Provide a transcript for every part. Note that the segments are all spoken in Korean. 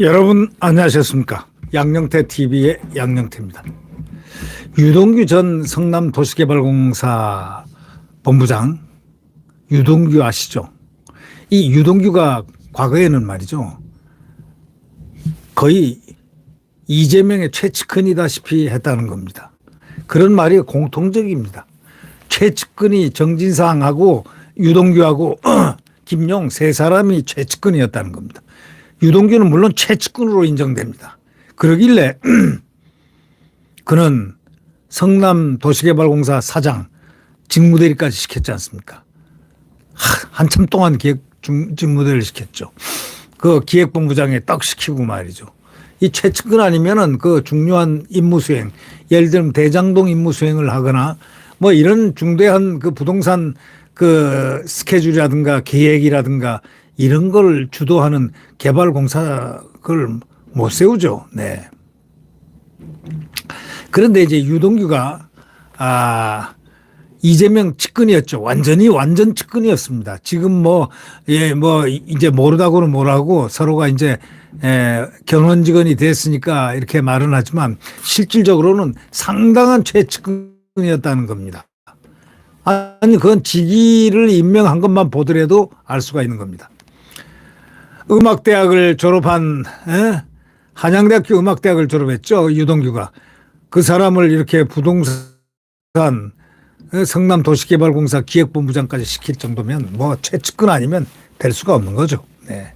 여러분 안녕하셨습니까? 양영태 TV의 양영태입니다. 유동규 전 성남 도시개발공사 본부장 유동규 아시죠? 이 유동규가 과거에는 말이죠. 거의 이재명의 최측근이다시피 했다는 겁니다. 그런 말이 공통적입니다. 최측근이 정진상하고 유동규하고 김용 세 사람이 최측근이었다는 겁니다. 유동규는 물론 최측근으로 인정됩니다. 그러길래 그는 성남 도시개발공사 사장 직무대리까지 시켰지 않습니까? 하, 한참 동안 기획 중- 직무대리를 시켰죠. 그 기획본부장에 딱 시키고 말이죠. 이 최측근 아니면은 그 중요한 임무 수행, 예를 들면 대장동 임무 수행을 하거나 뭐 이런 중대한 그 부동산 그 스케줄이라든가 계획이라든가 이런 걸 주도하는 개발공사 그걸 못 세우죠. 네. 그런데 이제 유동규가 아 이재명 측근이었죠. 완전히 완전 측근이었습니다. 지금 뭐, 예, 뭐, 이제 모르다고는 뭐라고 서로가 이제, 에, 견원직원이 됐으니까 이렇게 말은 하지만 실질적으로는 상당한 최측근이었다는 겁니다. 아니, 그건 직위를 임명한 것만 보더라도 알 수가 있는 겁니다. 음악대학을 졸업한, 에? 한양대학교 음악대학을 졸업했죠. 유동규가. 그 사람을 이렇게 부동산 성남 도시개발공사 기획본부장까지 시킬 정도면 뭐 최측근 아니면 될 수가 없는 거죠. 네.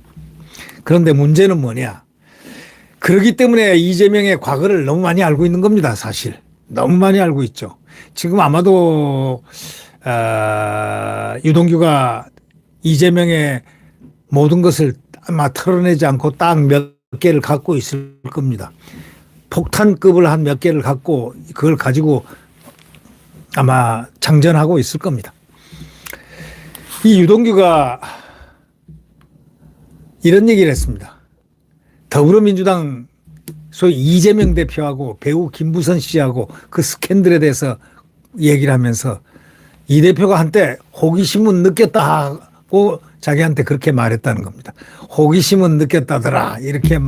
그런데 문제는 뭐냐. 그러기 때문에 이재명의 과거를 너무 많이 알고 있는 겁니다. 사실. 너무 많이 알고 있죠. 지금 아마도 아, 유동규가 이재명의 모든 것을 아마 털어내지 않고 딱 몇 개를 갖고 있을 겁니다. 폭탄급을 한 몇 개를 갖고 그걸 가지고 아마 장전하고 있을 겁니다. 이 유동규가 이런 얘기를 했습니다. 더불어민주당 소위 이재명 대표하고 배우 김부선 씨하고 그 스캔들에 대해서 얘기를 하면서 이 대표가 한때 호기심은 느꼈다고 자기한테 그렇게 말했다는 겁니다. 호기심은 느꼈다더라 이렇게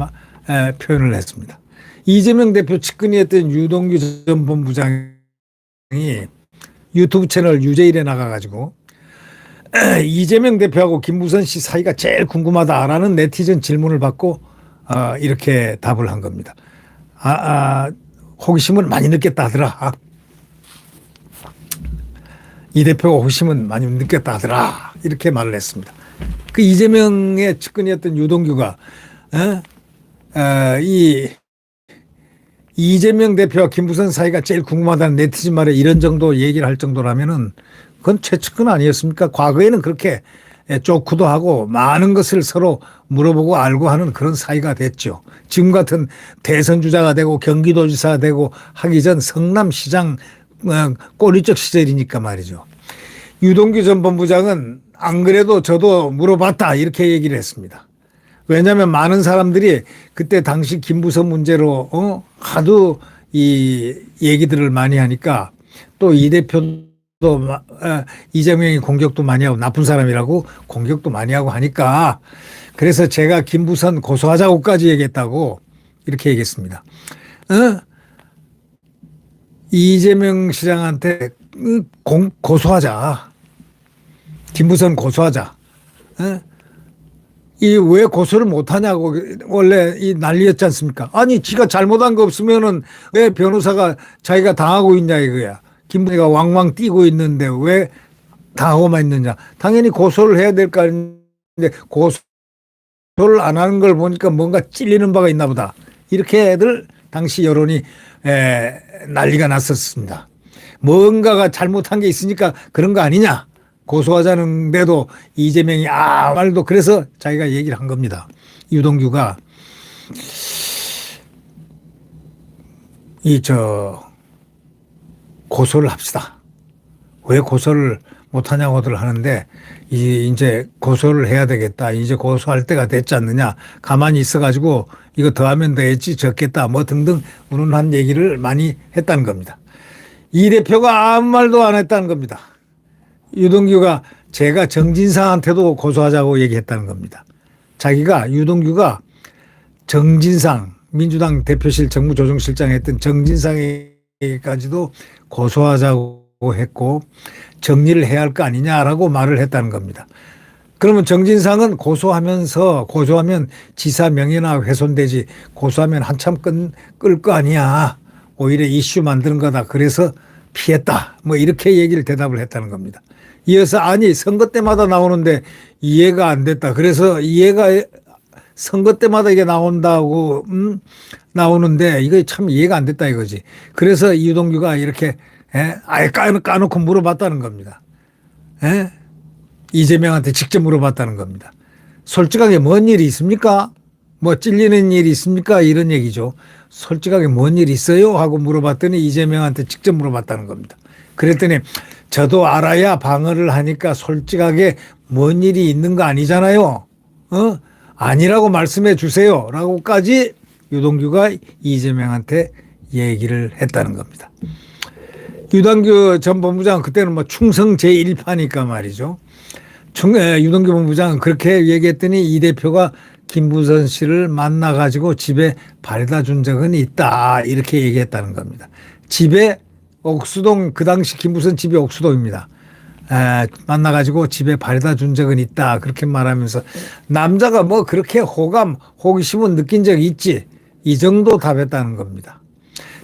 표현을 했습니다. 이재명 대표 측근이었던 유동규 전 본부장이 유튜브 채널 유재일에 나가가지고 이재명 대표하고 김부선 씨 사이가 제일 궁금하다라는 네티즌 질문을 받고 어, 이렇게 답을 한 겁니다. 아, 아, 호기심은 많이 느꼈다 하더라. 이 대표가 호기심은 많이 느꼈다 하더라. 이렇게 말을 했습니다. 그 이재명의 측근이었던 유동규가 어? 어, 이 이재명 대표와 김부선 사이가 제일 궁금하다는 네티즌 말에 이런 정도 얘기를 할 정도라면은 그건 최측근 아니었습니까? 과거에는 그렇게 쪼크도 하고 많은 것을 서로 물어보고 알고 하는 그런 사이가 됐죠. 지금 같은 대선 주자가 되고 경기도지사가 되고 하기 전 성남시장 어, 꼬리적 시절이니까 말이죠. 유동규 전 본부장은 안 그래도 저도 물어봤다 이렇게 얘기를 했습니다. 왜냐하면 많은 사람들이 그때 당시 김부선 문제로 어 하도 이 얘기들을 많이 하니까 또 이 대표도 마- 어, 이재명이 공격도 많이 하고 나쁜 사람이라고 공격도 많이 하고 하니까 그래서 제가 김부선 고소하자고까지 얘기했다고 이렇게 얘기했습니다. 어? 이재명 시장한테 음, 공, 고소하자. 김부선 고소하자. 어? 이왜 고소를 못하냐고 원래 이 난리였지 않습니까? 아니 지가 잘못한 거 없으면은 왜 변호사가 자기가 당하고 있냐 이거야. 김부가 왕왕 뛰고 있는데 왜 당하고만 있느냐? 당연히 고소를 해야 될 거 아닌데 고소를 안 하는 걸 보니까 뭔가 찔리는 바가 있나 보다. 이렇게들 당시 여론이 에, 난리가 났었습니다. 뭔가가 잘못한 게 있으니까 그런 거 아니냐? 고소하자는데도 이재명이 아 말도 그래서 자기가 얘기를 한 겁니다. 유동규가 이 저 고소를 합시다. 왜 고소를 못하냐고들 하는데 이 이제 고소를 해야 되겠다. 이제 고소할 때가 됐지 않느냐. 가만히 있어가지고 이거 더하면 되겠지 적겠다. 뭐 등등 운운한 얘기를 많이 했다는 겁니다. 이 대표가 아무 말도 안 했다는 겁니다. 유동규가 제가 정진상한테도 고소하자고 얘기했다는 겁니다. 자기가 유동규가 정진상 민주당 대표실 정무조정실장 했던 정진상에까지도 고소하자고 했고 정리를 해야 할 거 아니냐라고 말을 했다는 겁니다. 그러면 정진상은 고소하면서 고소하면 지사 명예나 훼손되지 고소하면 한참 끌거 아니야. 오히려 이슈 만드는 거다. 그래서 피했다. 뭐 이렇게 얘기를 대답을 했다는 겁니다. 이어서 아니 선거 때마다 나오는데 이해가 안 됐다. 그래서 이해가 선거 때마다 이게 나온다고 음, 나오는데 이거 참 이해가 안 됐다 이거지. 그래서 이동규가 이렇게 예? 아예 까놓, 까놓고 물어봤다는 겁니다. 예? 이재명한테 직접 물어봤다는 겁니다. 솔직하게 뭔 일이 있습니까? 뭐 찔리는 일이 있습니까? 이런 얘기죠. 솔직하게 뭔 일 있어요? 하고 물어봤더니 이재명한테 직접 물어봤다는 겁니다. 그랬더니 저도 알아야 방어를 하니까 솔직하게 뭔 일이 있는 거 아니잖아요. 어? 아니라고 말씀해 주세요. 라고까지 유동규가 이재명한테 얘기를 했다는 겁니다. 유동규 전 본부장 그때는 뭐 충성 제1파니까 말이죠. 유동규 본부장은 그렇게 얘기했더니 이 대표가 김부선 씨를 만나가지고 집에 바래다 준 적은 있다. 이렇게 얘기했다는 겁니다. 집에 옥수동, 그 당시 김부선 집이 옥수동입니다. 에, 만나가지고 집에 바래다 준 적은 있다. 그렇게 말하면서 남자가 뭐 그렇게 호감, 호기심은 느낀 적이 있지. 이 정도 답했다는 겁니다.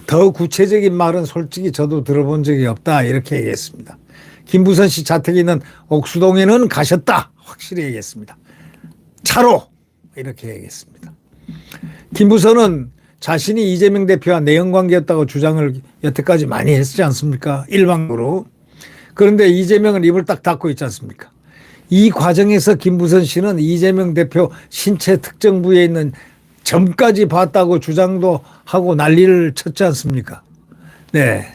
더 구체적인 말은 솔직히 저도 들어본 적이 없다. 이렇게 얘기했습니다. 김부선 씨 자택이 있는 옥수동에는 가셨다. 확실히 얘기했습니다. 차로 이렇게 얘기했습니다. 김부선은 자신이 이재명 대표와 내연 관계였다고 주장을 여태까지 많이 했지 않습니까? 일방으로. 그런데 이재명은 입을 딱 닫고 있지 않습니까? 이 과정에서 김부선 씨는 이재명 대표 신체 특정 부위에 있는 점까지 봤다고 주장도 하고 난리를 쳤지 않습니까? 네.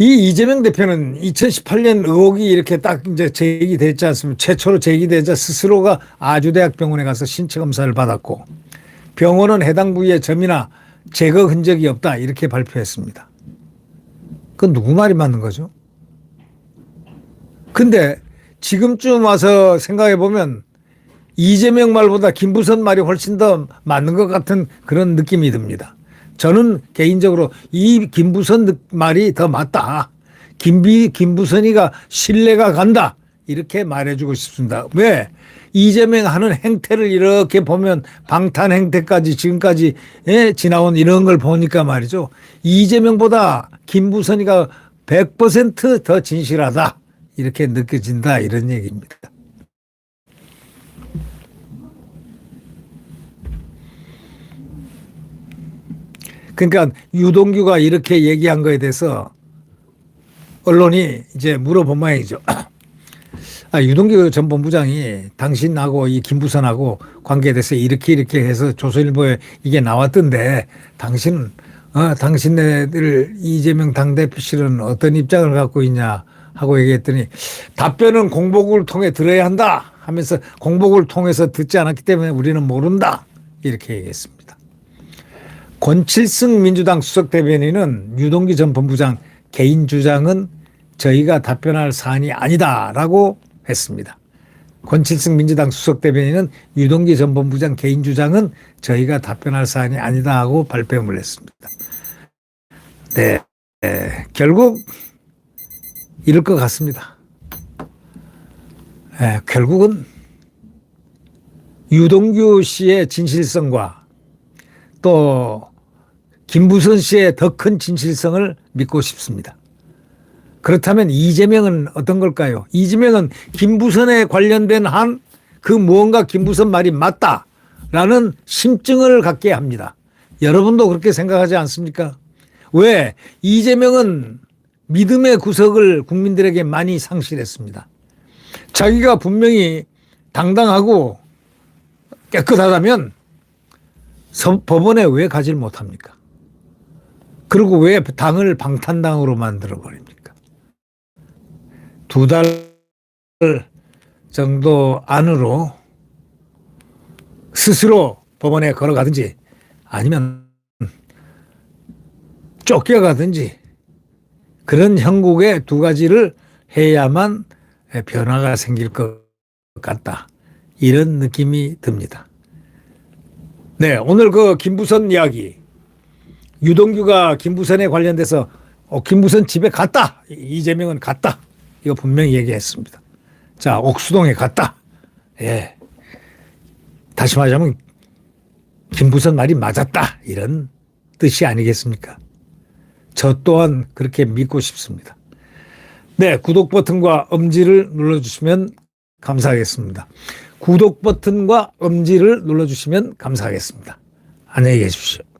이 이재명 대표는 2018년 의혹이 이렇게 딱 이제 제기됐지 않습니까? 최초로 제기되자 스스로가 아주대학병원에 가서 신체 검사를 받았고 병원은 해당 부위에 점이나 제거 흔적이 없다 이렇게 발표했습니다. 그건 누구 말이 맞는 거죠? 근데 지금쯤 와서 생각해 보면 이재명 말보다 김부선 말이 훨씬 더 맞는 것 같은 그런 느낌이 듭니다. 저는 개인적으로 이 김부선 말이 더 맞다. 김비, 김부선이가 신뢰가 간다. 이렇게 말해주고 싶습니다. 왜? 이재명 하는 행태를 이렇게 보면 방탄 행태까지 지금까지 예, 지나온 이런 걸 보니까 말이죠. 이재명보다 김부선이가 100%더 진실하다. 이렇게 느껴진다. 이런 얘기입니다. 그러니까 유동규가 이렇게 얘기한 거에 대해서 언론이 이제 물어본 모양이죠. 아, 유동규 전 본부장이 당신하고 이 김부선하고 관계에 대해서 이렇게 이렇게 해서 조선일보에 이게 나왔던데 당신은 어, 당신네들 이재명 당대표실은 어떤 입장을 갖고 있냐 하고 얘기했더니 답변은 공복을 통해 들어야 한다 하면서 공복을 통해서 듣지 않았기 때문에 우리는 모른다 이렇게 얘기했습니다. 권칠승 민주당 수석 대변인은 유동기 전 본부장 개인 주장은 저희가 답변할 사안이 아니다라고 했습니다. 권칠승 민주당 수석 대변인은 유동기 전 본부장 개인 주장은 저희가 답변할 사안이 아니다 하고 발뺌을 했습니다. 네, 네 결국 이럴 것 같습니다. 네, 결국은 유동규 씨의 진실성과 또 김부선 씨의 더 큰 진실성을 믿고 싶습니다. 그렇다면 이재명은 어떤 걸까요? 이재명은 김부선에 관련된 한 그 무언가 김부선 말이 맞다라는 심증을 갖게 합니다. 여러분도 그렇게 생각하지 않습니까? 왜? 이재명은 믿음의 구석을 국민들에게 많이 상실했습니다. 자기가 분명히 당당하고 깨끗하다면 법원에 왜 가지를 못합니까? 그리고 왜 당을 방탄당으로 만들어 버립니까? 두 달 정도 안으로 스스로 법원에 걸어가든지 아니면 쫓겨가든지 그런 형국의 두 가지를 해야만 변화가 생길 것 같다. 이런 느낌이 듭니다. 네, 오늘 그 김부선 이야기. 유동규가 김부선에 관련돼서 어, 김부선 집에 갔다. 이재명은 갔다. 이거 분명히 얘기했습니다. 자, 옥수동에 갔다. 예. 다시 말하자면 김부선 말이 맞았다. 이런 뜻이 아니겠습니까? 저 또한 그렇게 믿고 싶습니다. 네, 구독 버튼과 엄지를 눌러주시면 감사하겠습니다. 구독 버튼과 엄지를 눌러주시면 감사하겠습니다. 안녕히 계십시오.